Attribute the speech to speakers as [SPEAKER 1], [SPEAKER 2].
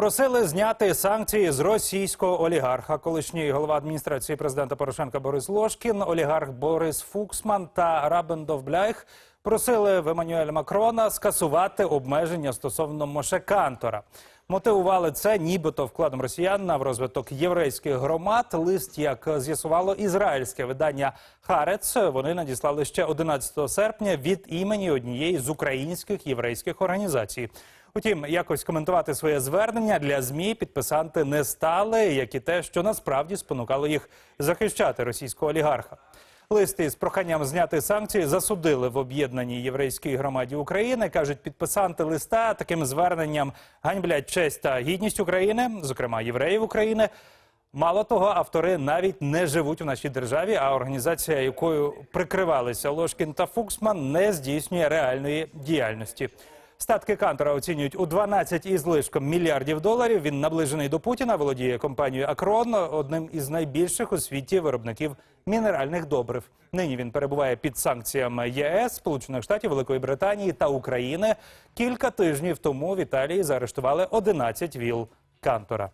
[SPEAKER 1] Просили зняти санкції з російського олігарха. Колишній голова адміністрації президента Порошенка Борис Лошкін, олігарх Борис Фуксман та Рабен Довбляйх просили в Еммануеля Макрона скасувати обмеження стосовно Моше Кантора. Мотивували це нібито вкладом росіян на в розвиток єврейських громад. Лист, як з'ясувало ізраїльське видання Харец, вони надіслали ще 11 серпня від імені однієї з українських єврейських організацій. Утім, якось коментувати своє звернення для змі підписанти не стали, як і те, що насправді спонукало їх захищати російського олігарха. Листи з проханням зняти санкції засудили в об'єднаній єврейській громаді України. кажуть, підписанти листа таким зверненням ганьблять честь та гідність України, зокрема євреїв України. Мало того, автори навіть не живуть в нашій державі, а організація, якою прикривалися Ложкін та Фуксман, не здійснює реальної діяльності. Статки Кантора оцінюють у 12 із лишком мільярдів доларів. Він наближений до Путіна, володіє компанією Акрон, одним із найбільших у світі виробників мінеральних добрив. Нині він перебуває під санкціями ЄС, Сполучених Штатів, Великої Британії та України. Кілька тижнів тому в Італії заарештували 11 віл Кантора.